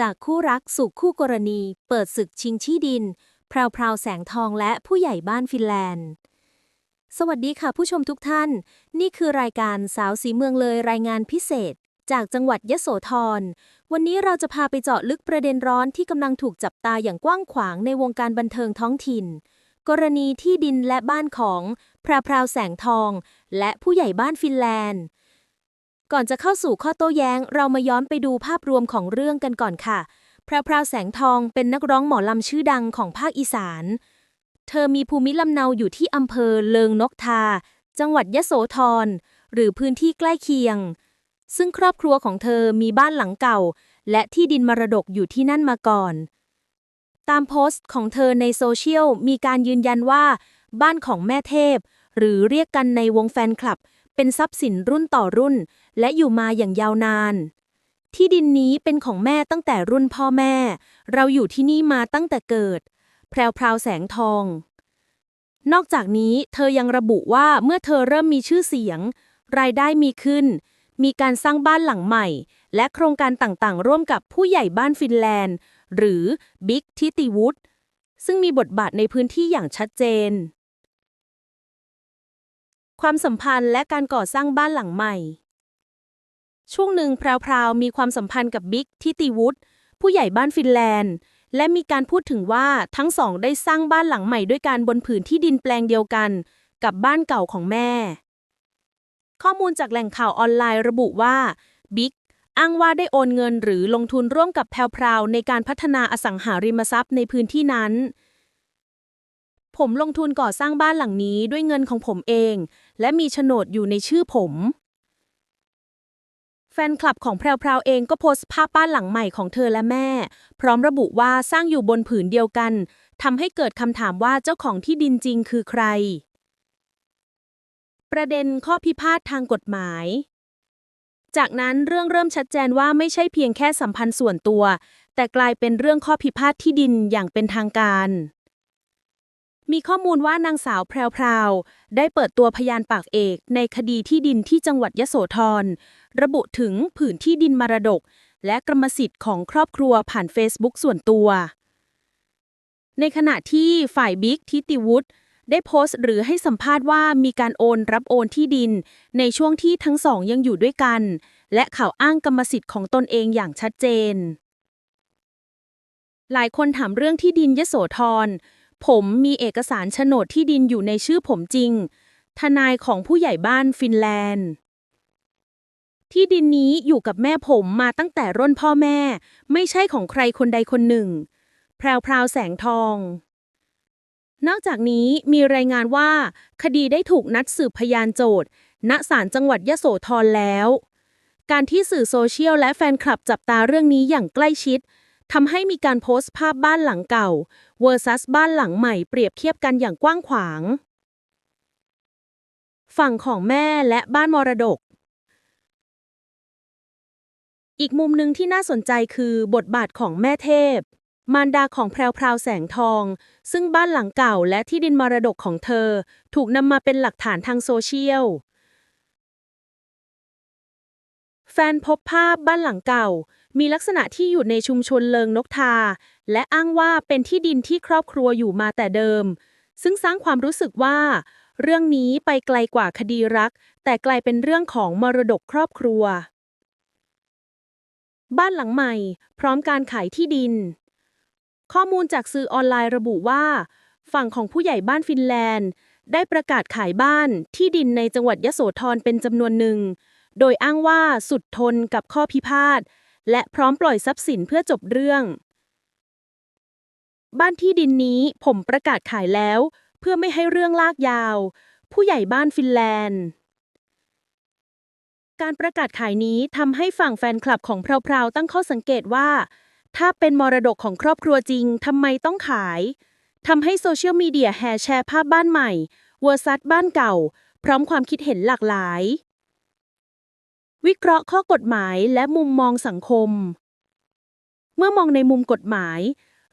จากคู่รักสู่คู่กรณี เปิดศึกชิงที่ดินพราวพราวแสงทองและผู้ใหญ่บ้านฟินแลนด์ สวัสดีค่ะผู้ชมทุกท่าน นี่คือรายการสาวสีเมืองเลยรายงานพิเศษ จากจังหวัดยะโสธร วันนี้เราจะพาไปเจาะลึกประเด็นร้อนที่กำลังถูกจับตาอย่างกว้างขวางในวงการบันเทิงท้องถิ่น กรณีที่ดินและบ้านของพราวพราวแสงทอง และผู้ใหญ่บ้านฟินแลนด์ ก่อนจะเข้าสู่ข้อโต้แย้ง เรามาย้อนไปดูภาพรวมของเรื่องกันก่อนค่ะ พราวพราวแสงทองเป็นนักร้องหมอลำชื่อดังของภาคอีสาน เธอมีภูมิลำเนาอยู่ที่อำเภอเลิงนกทา จังหวัดยะโสธร หรือพื้นที่ใกล้เคียง ซึ่งครอบครัวของเธอมีบ้านหลังเก่า และที่ดินมรดกอยู่ที่นั่นมาก่อน ตามโพสต์ของเธอในโซเชียลมีการยืนยันว่า บ้านของแม่เทพ หรือเรียกกันในวงแฟนคลับ เป็นทรัพย์สินรุ่นต่อรุ่น และอยู่มาอย่างยาวนาน ที่ดินนี้เป็นของแม่ตั้งแต่รุ่นพ่อแม่ เราอยู่ที่นี่มาตั้งแต่เกิด แพรวพราวแสงทอง นอกจากนี้เธอยังระบุว่าเมื่อเธอเริ่มมีชื่อเสียง รายได้มีขึ้น มีการสร้างบ้านหลังใหม่ และโครงการต่างๆ ร่วมกับผู้ใหญ่บ้านฟินแลนด์ หรือบิ๊กทิติวุฒซึ่งมีบทบาทในพื้นที่อย่างชัดเจน ความสัมพันธ์และการก่อสร้างบ้านหลังใหม่ ช่วงหนึ่งพราวๆ มีความสัมพันธ์กับบิ๊กทิติวุฒิผู้ใหญ่บ้านฟินแลนด์ และมีการพูดถึงว่าทั้งสองได้สร้างบ้านหลังใหม่ด้วยกันบนผืนที่ดินแปลงเดียวกันกับบ้านเก่าของแม่ ข้อมูลจากแหล่งข่าวออนไลน์ระบุว่าบิ๊กอ้างว่าได้โอนเงินหรือลงทุนร่วมกับแพรวๆในการพัฒนาอสังหาริมทรัพย์ในพื้นที่นั้น ผมลงทุนก่อสร้างบ้านหลังนี้ด้วยเงินของผมเอง และมีโฉนดอยู่ในชื่อผม แฟนคลับของแพรวๆเองก็โพสต์ภาพบ้านหลังใหม่ของเธอและแม่ พร้อมระบุว่าสร้างอยู่บนผืนเดียวกันทำให้เกิดคำถามว่าเจ้าของที่ดินจริงคือใคร ประเด็นข้อพิพาททางกฎหมาย จากนั้นเรื่องเริ่มชัดเจนว่าไม่ใช่เพียงแค่สัมพันธ์ส่วนตัว แต่กลายเป็นเรื่องข้อพิพาทที่ดินอย่างเป็นทางการ มีข้อมูลว่านางสาวแพรวๆได้เปิดตัวพยานปากเอกในคดีที่ดินที่จังหวัดยโสธร ระบุถึงผืนที่ดินมรดก และกรรมสิทธิ์ของครอบครัวผ่านเฟซบุ๊กส่วนตัว ในขณะที่ฝ่ายบิ๊กทิติวุฒิได้โพสต์หรือให้สัมภาษณ์ว่ามีการโอนรับโอนที่ดิน ในช่วงที่ทั้งสองยังอยู่ด้วยกัน และข่าวอ้างกรรมสิทธิ์ของตนเองอย่างชัดเจน หลายคนถามเรื่องที่ดินยโสธร ผมมีเอกสารโฉนดที่ดินอยู่ในชื่อผมจริง ทนายของผู้ใหญ่บ้านฟินแลนด์ ที่ดินนี้อยู่กับแม่ผมมาตั้งแต่ร่นพ่อแม่ ไม่ใช่ของใครคนใดคนหนึ่ง แพรวพราวแสงทอง นอกจากนี้มีรายงานว่า คดีได้ถูกนัดสืบพยานโจทย์ ณ ศาลจังหวัดยะโสธรแล้ว การที่สื่อโซเชียลและแฟนคลับจับตาเรื่องนี้อย่างใกล้ชิด ทำให้มีการโพสต์ภาพบ้านหลังเก่า versus บ้านหลังใหม่เปรียบเทียบกันอย่างกว้างขวาง ฝั่งของแม่และบ้านมรดก อีกมุมหนึ่งที่น่าสนใจคือบทบาทของแม่เทพ มารดาของแพรวพราวแสงทอง ซึ่งบ้านหลังเก่าและที่ดินมรดกของเธอ ถูกนำมาเป็นหลักฐานทางโซเชียลแฟนพบภาพบ้านหลังเก่า มีลักษณะที่อยู่ในชุมชนเลิงนกทา และอ้างว่าเป็นที่ดินที่ครอบครัวอยู่มาแต่เดิม ซึ่งสร้างความรู้สึกว่า เรื่องนี้ไปไกลกว่าคดีรัก แต่กลายเป็นเรื่องของมรดกครอบครัว บ้านหลังใหม่ พร้อมการขายที่ดิน ข้อมูลจากสื่อออนไลน์ระบุว่า ฝั่งของผู้ใหญ่บ้านฟินแลนด์ ได้ประกาศขายบ้านที่ดินในจังหวัดยโสธรเป็นจำนวนหนึ่ง โดยอ้างว่าสุดทนกับข้อพิพาท และพร้อมปล่อยทรัพย์สินเพื่อจบเรื่อง บ้านที่ดินนี้ผมประกาศขายแล้ว เพื่อไม่ให้เรื่องลากยาว ผู้ใหญ่บ้านฟินแลนด์ การประกาศขายนี้ทำให้ฝั่งแฟนคลับของพราวๆตั้งข้อสังเกตว่า ถ้าเป็นมรดกของครอบครัวจริงทำไมต้องขายทำให้โซเชียลมีเดียแห่แชร์ภาพบ้านใหม่เวอร์ซัสบ้านเก่า พร้อมความคิดเห็นหลากหลาย วิเคราะห์ข้อกฎหมายและมุมมองสังคม เมื่อมองในมุมกฎหมาย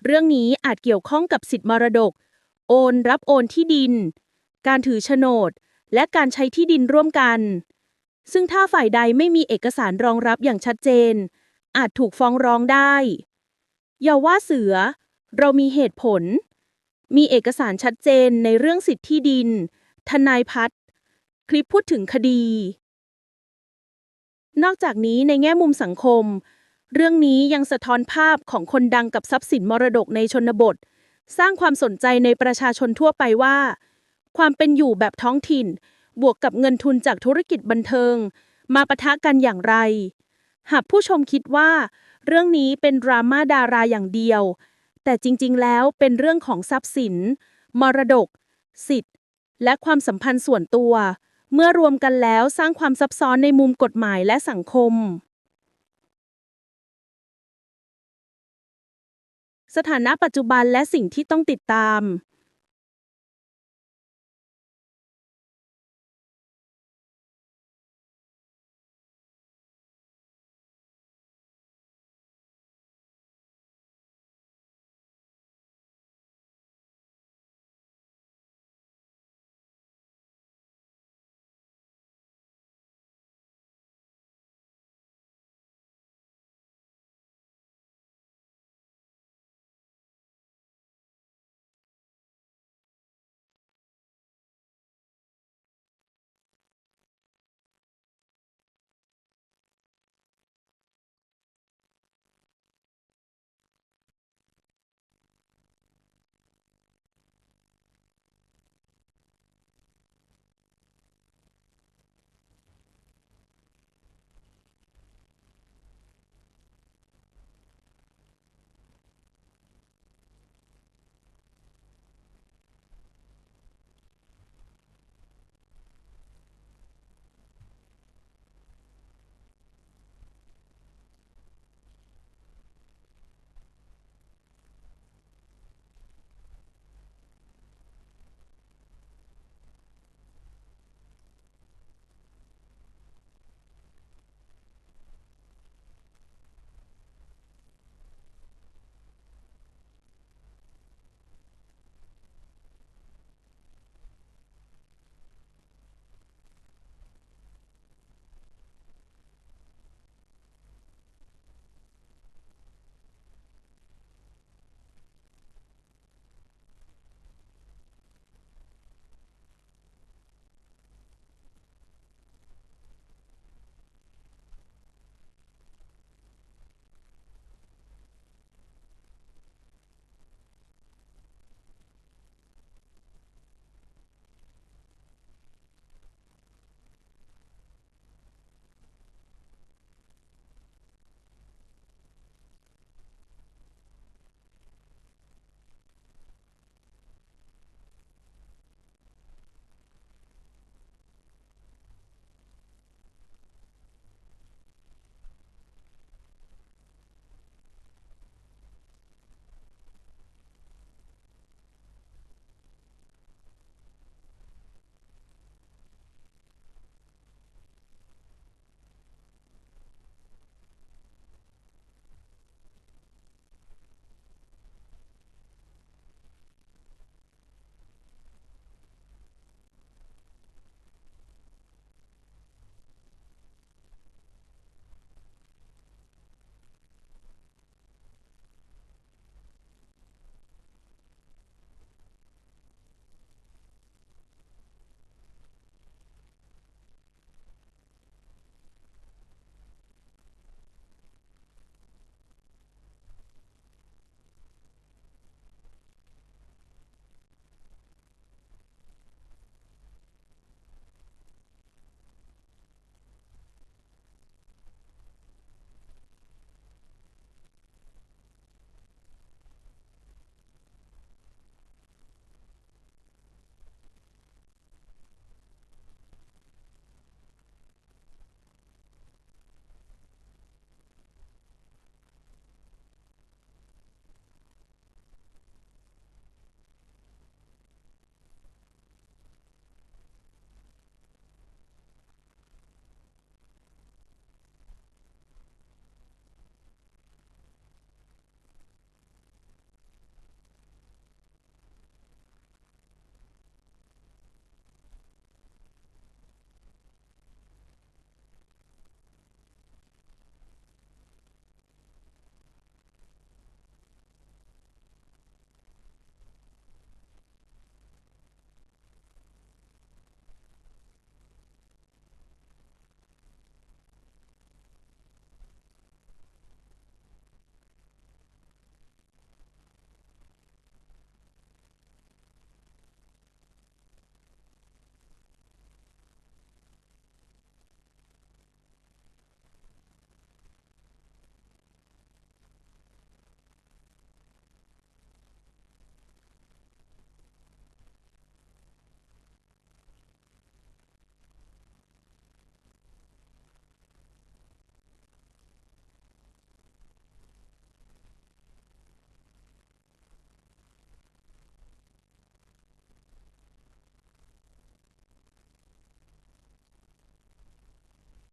เรื่องนี้อาจเกี่ยวข้องกับสิทธิมรดก โอนรับโอนที่ดิน การถือโฉนด และการใช้ที่ดินร่วมกัน ซึ่งถ้าฝ่ายใดไม่มีเอกสารรองรับอย่างชัดเจน อาจถูกฟ้องร้องได้ อย่าว่าเสือ เรามีเหตุผล มีเอกสารชัดเจนในเรื่องสิทธิที่ดิน ทนายพัฒน์คลิปพูดถึงคดี นอกจากนี้ในแง่มุมสังคม เรื่องนี้ยังสะท้อนภาพของคนดังกับทรัพย์สินมรดกในชนบท สร้างความสนใจในประชาชนทั่วไปว่า ความเป็นอยู่แบบท้องถิ่น บวกกับเงินทุนจากธุรกิจบันเทิง มาปะทะกันอย่างไร หากผู้ชมคิดว่า เรื่องนี้เป็นดราม่าดาราอย่างเดียว แต่จริงๆ แล้วเป็นเรื่องของทรัพย์สิน มรดก สิทธิ์ และความสัมพันธ์ส่วนตัว เมื่อรวมกันแล้วสร้างความซับซ้อนในมุมกฎหมายและสังคม สถานะปัจจุบันและสิ่งที่ต้องติดตาม